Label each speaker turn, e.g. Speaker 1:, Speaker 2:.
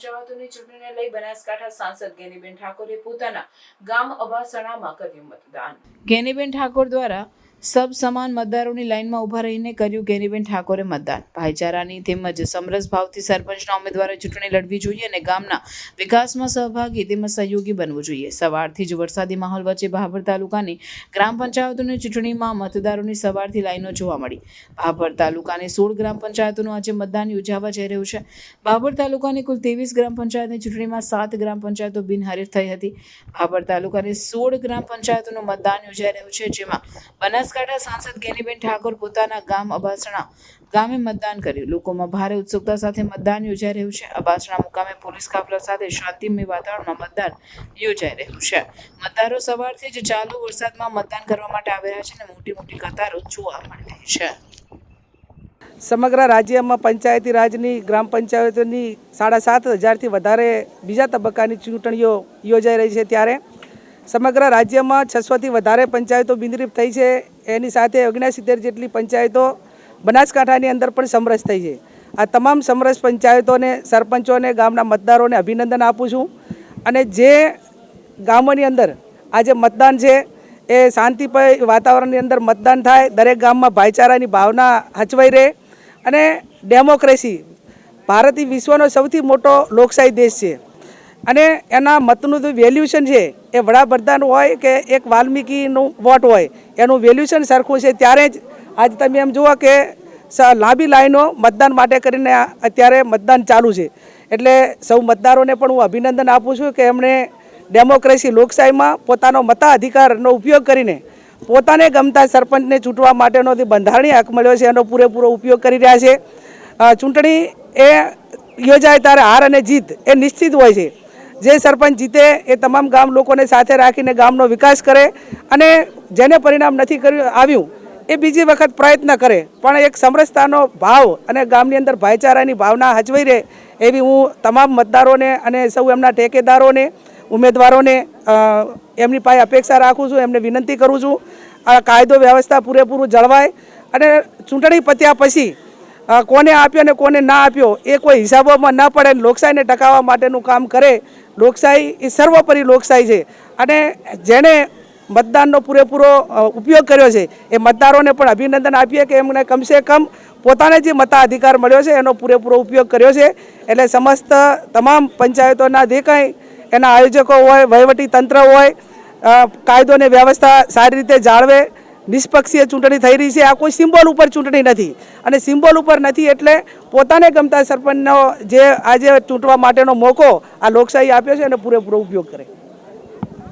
Speaker 1: પંચાયતોની ચૂંટણીને લઈ બનાસકાંઠા સાંસદ ગેનીબેન ઠાકોરે પોતાના ગામ અબાસણામાં કર્યું મતદાન. ગેનીબેન ઠાકોર દ્વારા સબ સમાન મતદારોની લાઇનમાં ઊભા રહીને કર્યું કેરીબેન ઠાકોરે મતદાન. ભાઈચારાની તેમજ સમરસ ભાવથી સરપંચના ઉમેદવારે ચૂંટણી લડવી જોઈએ અને ગામના વિકાસમાં સહભાગી તેમજ સહયોગી બનવું જોઈએ. સવારથી જ વરસાદી માહોલ વચ્ચે ભાભર તાલુકાની ગ્રામ પંચાયતોની ચૂંટણીમાં મતદારોની સવારથી લાઈનો જોવા મળી. ભાભર તાલુકાની સોળ ગ્રામ પંચાયતોનું આજે મતદાન યોજાવા જઈ રહ્યું છે. ભાભર તાલુકાની કુલ ત્રેવીસ ગ્રામ પંચાયતની ચૂંટણીમાં સાત ગ્રામ પંચાયતો બિનહરીફ થઈ હતી. ભાભર તાલુકાની સોળ ગ્રામ પંચાયતોનું મતદાન યોજાઈ રહ્યું છે, જેમાં બનાસકાંઠા સાંસદ ગેનીબેન ઠાકોર પોતાના ગામ અબાસણા ગામે મતદાન કર્યું. લોકોમાં ભારે ઉત્સુકતા સાથે મતદાન યોજાઈ રહ્યું છે. અબાસણા મુકામે પોલીસ કાફલા સાથે શાંતિમય વાતાવરણમાં મતદાન યોજાઈ રહ્યું છે. મતદારો સવારથી જ ચાલુ વરસાદમાં મતદાન કરવા માટે આવી રહ્યા છે અને મોટી મોટી કતારો જોવા મળી રહી છે.
Speaker 2: સમગ્ર રાજ્યમાં પંચાયતી રાજની, ગ્રામ પંચાયતોની સાડા સાત હજારથી વધારે બીજા તબક્કાની ચૂંટણીઓ યોજાઈ રહી છે ત્યારે. સમગ્ર રાજ્યમાં છસોથી વધારે પંચાયતો બિનરીફ થઈ છે. એની સાથે ઓગણસિત્તેર જેટલી પંચાયતો બનાસકાંઠાની અંદર પણ સમરસ થઈ છે. આ તમામ સમરસ પંચાયતોને, સરપંચોને, ગામના મતદારોને અભિનંદન આપું છું. અને જે ગામોની અંદર આજે મતદાન છે, એ શાંતિપય વાતાવરણની અંદર મતદાન થાય, દરેક ગામમાં ભાઈચારાની ભાવના હચવાઈ રહે અને ડેમોક્રેસી ભારત એ વિશ્વનો સૌથી મોટો લોકશાહી દેશ છે. અને એના મતનું જે વેલ્યુશન છે, એ વડાપ્રધાન હોય કે એક વાલ્મીકીનું વોટ હોય, એનું વેલ્યુશન સરખું છે, ત્યારે જ આજ તમે એમ જુઓ કે લાંબી લાઈનો મતદાન માટે કરીને અત્યારે મતદાન ચાલુ છે. એટલે સૌ મતદારોને પણ હું અભિનંદન આપું છું કે એમણે ડેમોક્રેસી લોકશાહીમાં પોતાનો મતાધિકારનો ઉપયોગ કરીને પોતાને ગમતા સરપંચને ચૂંટવા માટેનો જે બંધારણીય હક મળ્યો છે, એનો પૂરેપૂરો ઉપયોગ કરી રહ્યા છે. ચૂંટણી એ યોજાય ત્યારે હાર અને જીત એ નિશ્ચિત હોય છે. જે સરપંચ જીતે એ તમામ ગામ લોકોને સાથે રાખીને ગામનો વિકાસ કરે અને જેને પરિણામ નથી કર્યું, આવ્યું, એ બીજી વખત પ્રયત્ન કરે. પણ એક સમરસતાનો ભાવ અને ગામની અંદર ભાઈચારાની ભાવના હચવાઈ રહે એવી હું તમામ મતદારોને અને સૌ એમના ટેકેદારોને, ઉમેદવારોને એમની પાસે અપેક્ષા રાખું છું, એમને વિનંતી કરું છું. આ કાયદો વ્યવસ્થા પૂરેપૂરું જળવાય અને ચૂંટણી પત્યા પછી કોને આપ્યો ને કોને ના આપ્યો એ કોઈ હિસાબોમાં ના પડે લોકશાહીને ટકાવવા માટેનું કામ કરે. લોકશાહી એ સર્વોપરી લોકશાહી છે. અને જેણે મતદાનનો પૂરેપૂરો ઉપયોગ કર્યો છે, એ મતદારોને પણ અભિનંદન આપીએ કે એમને કમસે કમ પોતાને જે મતાધિકાર મળ્યો છે, એનો પૂરેપૂરો ઉપયોગ કર્યો છે. એટલે સમસ્ત તમામ પંચાયતોના જે કંઈ એના આયોજકો હોય, વહીવટી તંત્ર હોય કાયદોને વ્યવસ્થા સારી રીતે જાળવે. નિષ્પક્ષીય ચૂંટણી થઈ રહી છે. આ કોઈ સિમ્બોલ ઉપર ચૂંટણી નથી. અને સિમ્બોલ ઉપર નથી એટલે પોતાને ગમતા સરપંચનો જે આજે ચૂંટવા માટેનો મોકો આ લોકશાહી આપ્યો છે એનો પૂરેપૂરો ઉપયોગ કરે.